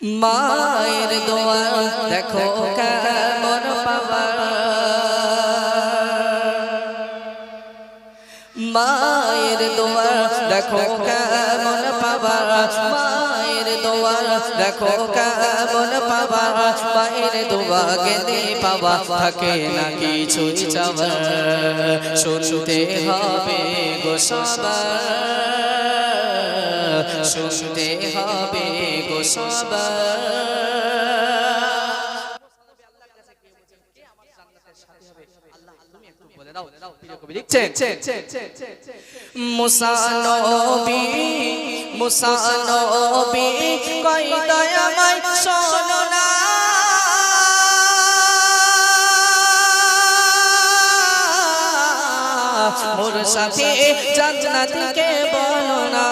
মায়ের দোয়া দেখো কেমন পাওয়া মায়ের দোয়া দেখো কেমন পাওয়া মায়ের দোয়া দেখো কেমন পাওয়া মায়ের দোয়া গেলে পাওয়া থাকে না কিছু চাওয়া। শুনতে হবে গো সবার। শুনতে হবে গো মুসানবি মুসানবি কই দয়াময় শোনো না। সাথে জান্নাতকে বলো না।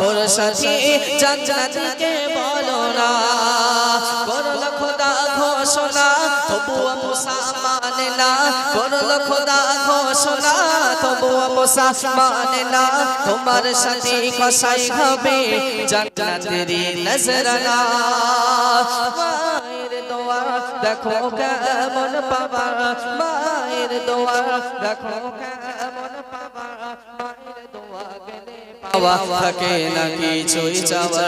মোর সাথে জান্নাতকে বলো মানে মানে না। তোমার সাথে কসাই হবে জান্নাতেরই দোয়া দেখো কেমন পাবা। মায়ের দোয়া দেখো পাওয়া থাকে না কিছুই চাওয়া?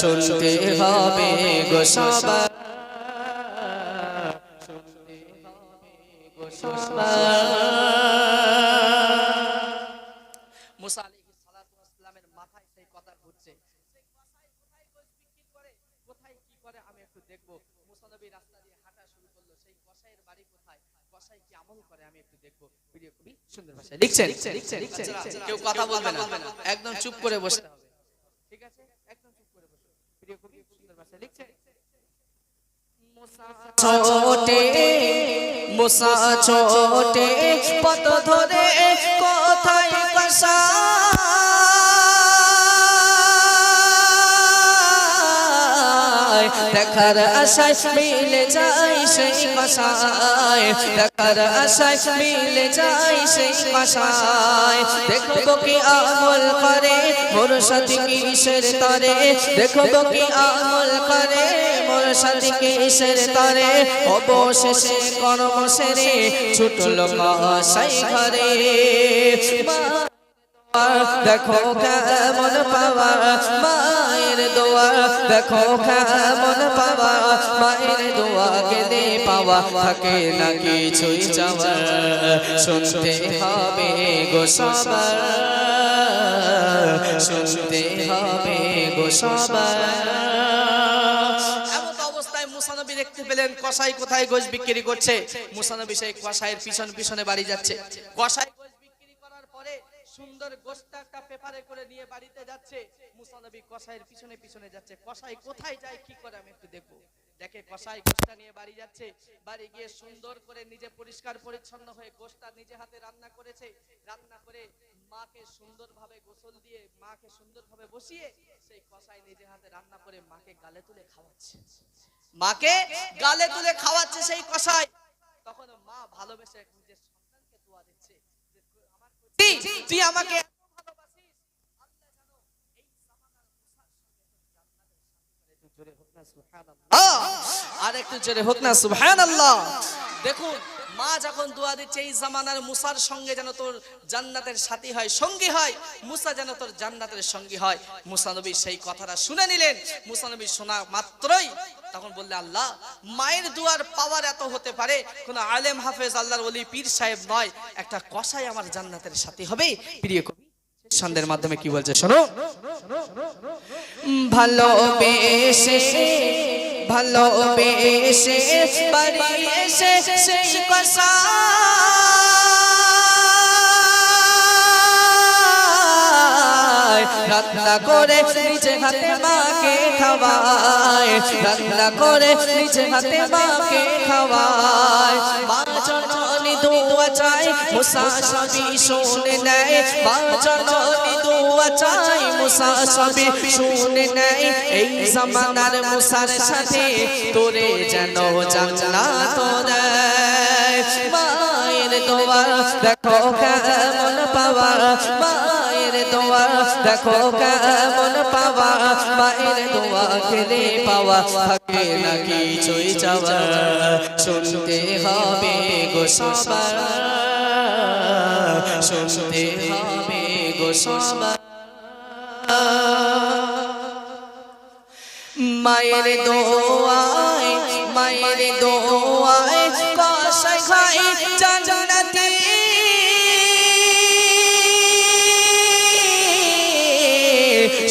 শুনতে হবে গো শুনতে হবে গো দেখব। মুসা নবী রাস্তা দিয়ে হাঁটা শুরু করল সেই কসাইয়ের বাড়ি কোথায়? কসাই কি আমল করে আমি একটু দেখব। ভিডিও খুবই সুন্দর ভাষায় লিখছেন। কেউ কথা বলবে না। একদম চুপ করে বসতে হবে। ঠিক আছে? একদম চুপ করে বসো। ভিডিও খুবই সুন্দর ভাষায় লিখছেন। ছোটে মুসা ছোটে পত ধরে কোথায় কষা দেখার আশায় মিলে যাই সেই কষায় দেখার আশায় মিলে যাই সেই কষায় দেখব কি আমল করে মোর সাথে কিসের তরে? দেখব কি আমল করে মোর সাথে কিসের তরে? অবশেষে কর্ম সেরে ছুটল কষাই ঘরে। দেখো কেমন পাওয়া। মায়ের দোয়া, দেখো কেমন পাওয়া। মায়ের দোয়া গেলে পাওয়া থাকে না কিছুই চাওয়া। শুনতে হবে গো সবার, শুনতে হবে গো সবার। কসাই কোথায় গোশ বিক্রি করছে? মুসানবী সেই কসাইয়ের পিছন পিছনে বাড়ি যাচ্ছে। কসাই গোশ বিক্রি করার পরে সুন্দর গোশটা একটা পেপারে করে নিয়ে বাড়িতে যাচ্ছে। মুসানবী কসাইয়ের পিছনে পিছনে যাচ্ছে। কসাই কোথায় যায়, কি করে আমি একটু দেখব। দেখে কসাই গোশটা নিয়ে বাড়ি যাচ্ছে। বাড়ি গিয়ে সুন্দর করে নিজে পরিষ্কার পরিচ্ছন্ন হয়ে গোশটা নিজে হাতে রান্না করেছে। রান্না করে মাকে সুন্দরভাবে গোসল দিয়ে, মাকে সুন্দরভাবে বসিয়ে সেই কসাই নিজে হাতে রান্না করে মাকে গালে তুলে খাওয়াচ্ছে। মাকে গালে তুলে খাওয়াচ্ছে সেই কসাই। তখন মা ভালোবেসে নিজের সন্তানকে দোয়া দিচ্ছে যে আমার প্রতি তুই আমাকে এত ভালোবাসিস আল্লাহ জানো এই জামানার মুসার দেখুন, মা যখন দোয়া দিচ্ছে, এই জামানার মুসার সঙ্গে যেন তোর জান্নাতের সাথী হয়, সঙ্গী হয়, মুসা যেন তোর জান্নাতের সঙ্গী হয়। মুসা নবী সেই কথাটা শুনে নিলেন। মুসা নবী শোনা মাত্রই তখন বললে, আল্লাহ, মায়ের দুয়ার পাওয়ার এত হতে পারে, কোন আলেম হাফেজ, আল্লাহর ওলি পীর সাহেব নয়, একটা কসাই আমার জান্নাতের সাথী হবে। প্রিয় সন্দের মাধ্যমে কি বলছে? শোনো। ভালোবেসে ভালোবেসে এসে সেই রান্না করে নিজে হাতে মাকে খাওয়ায়। রান্না করে নিজে হাতে মাকে খাওয়ায়। মা চাই মুসা সবই শুনে নেয় মা জননী দোয়া চাই মুসা সবই শুনে নেয়। এই জামানার মুসার সাথে তোরে যেন জান্নাত দেয়। মায়ের দোয়া দেখো কেমন পাওয়া দেখো কেমন পাওয়া মায়ের দোয়া খেলে পাওয়া, থাকে না কিছুই চাওয়া, শুনতে হবে গো সবার, শুনতে হবে গো সবার। মায়ের দোয়ায় মায়ের দোয়ায়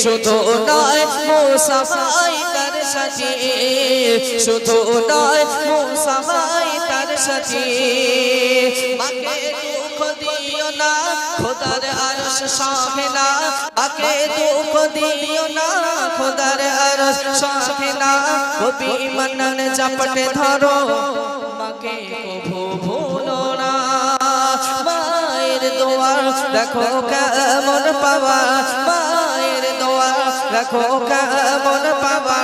শুধু নয় মুসাফাই তার সাথে, শুধু নয় মুসাফাই তার সাথে। মাকে দুঃখ দিও না, খোদার আরশ সহে না। মাকে দুঃখ দিও না, খোদার আরশ সহে না। কবি মনন চাপটে ধরো, মাকে কভু ভুলো না। মায়ের দোয়া দেখো কেমন পাওয়া। দোয়া কামন পাওয়া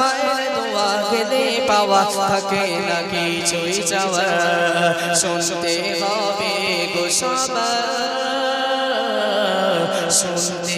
মায়ের দোয়া গেলে পাওয়া থাকে না কিছুই চাওয়া। শুনতে হবে গো সবার শুনতে